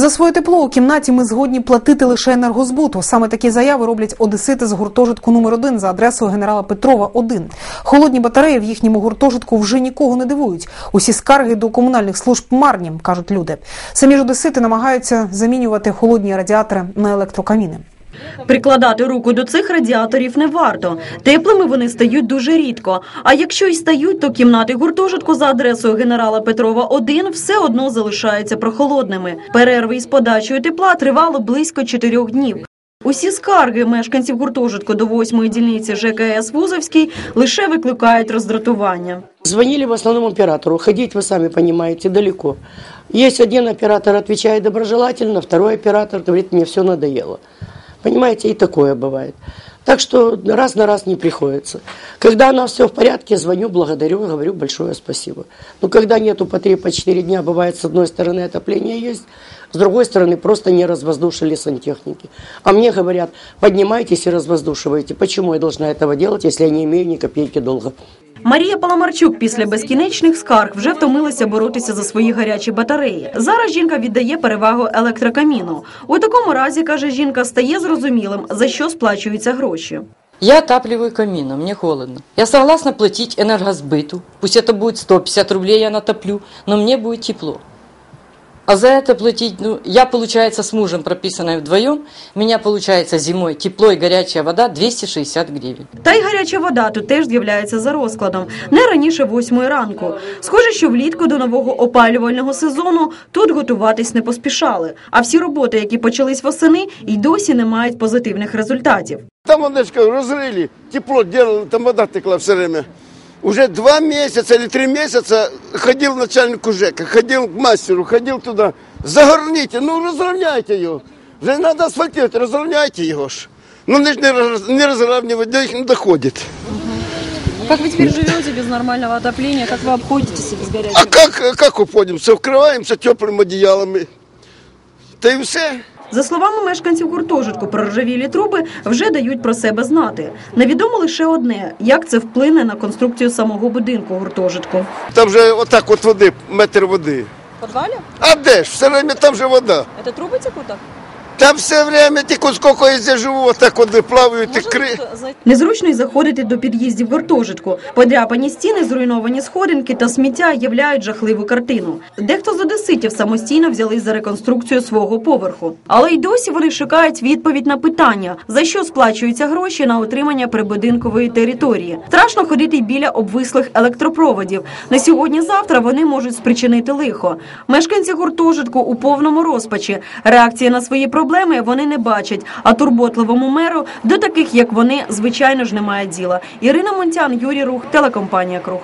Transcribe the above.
За своє тепло у кімнаті ми згодні платити лише енергозбуту. Саме такі заяви роблять одесити з гуртожитку номер 1 за адресою генерала Петрова 1. Холодні батареї в їхньому гуртожитку вже нікого не дивують. Усі скарги до комунальних служб марні, кажуть люди. Самі ж одесити намагаються замінювати холодні радіатори на електрокаміни. Прикладати руку до цих радіаторів не варто. Теплими вони стають дуже рідко. А якщо й стають, то кімнати гуртожитку за адресою генерала Петрова 1 все одно залишаються прохолодними. Перерви із подачею тепла тривало близько чотирьох днів. Усі скарги мешканців гуртожитку до восьмої дільниці ЖКС Вузовський лише викликають роздратування. Звонили в основном оператору. Ходить, вы сами понимаете, далеко. Есть один оператор, отвечает доброжелательно, второй оператор говорит, мне все надоело. Понимаете, и такое бывает. Так что раз на раз не приходится. Когда у нас все в порядке, звоню, благодарю, говорю большое спасибо. Но когда нету по 3 по 4 дня, бывает с одной стороны отопление есть, с другой стороны просто не развоздушили сантехники. А мне говорят, поднимайтесь и развоздушивайте. Почему я должна этого делать, если я не имею ни копейки долга? Марія Паламарчук після безкінечних скарг вже втомилася боротися за свої гарячі батареї. Зараз жінка віддає перевагу електрокаміну. У такому разі, каже жінка, стає зрозумілим, за що сплачуються гроші. Я отапливаю камином, мне холодно. Я согласна платить энергосбыту. Пусть это будет 150 рублей, я натоплю, но мне будет тепло. А за это платить, ну, я, получается, с мужем прописанной вдвоем, у меня, получается, зимой тепло и горячая вода 260 гривен. Та й гаряча вода тут теж з'являється за розкладом, не раніше восьмої ранку. Схоже, що влітку до нового опалювального сезону тут готуватись не поспішали. А всі роботи, які почались восени, й досі не мають позитивних результатів. Там вони ж розрили, тепло делали, там вода текла все время Уже два месяца или три месяца ходил начальник ЖЭКа, ходил к мастеру, ходил туда. Загорните, ну разровняйте его. Вже надо асфальтировать, разровняйте его ж. Ну они ж не, раз- не разравнивать, до них не доходит. Как вы теперь живете без нормального отопления? Как вы обходитесь без горячей А как, как уходимся? Вкрываемся теплыми одеялами. Та й все. За словами мешканців гуртожитку, проржавілі труби вже дають про себе знати. Невідомо лише одне, як це вплине на конструкцію самого будинку гуртожитку. Там же отак от води, метр води. В подвале? А де ж? Все время там же вода. Це труби ці так? Там все время тільки скільки я здесь живу, отак води плавають і кри. Незручно й заходити до під'їздів гуртожитку. Подряпані стіни, зруйновані сходинки та сміття являють жахливу картину. Дехто з одеситів самостійно взялись за реконструкцію свого поверху. Але й досі вони шукають відповідь на питання, за що сплачуються гроші на отримання прибудинкової території. Страшно ходити й біля обвислих електропроводів. На сьогодні-завтра вони можуть спричинити лихо. Мешканці гуртожитку у повному розпачі. Реакції на свої проблеми вони не бачать. А турботливому меру до таких, як вони, звичайно ж немає діла. Ірина Монтян, Юрій Рух, телекомпанія Круг.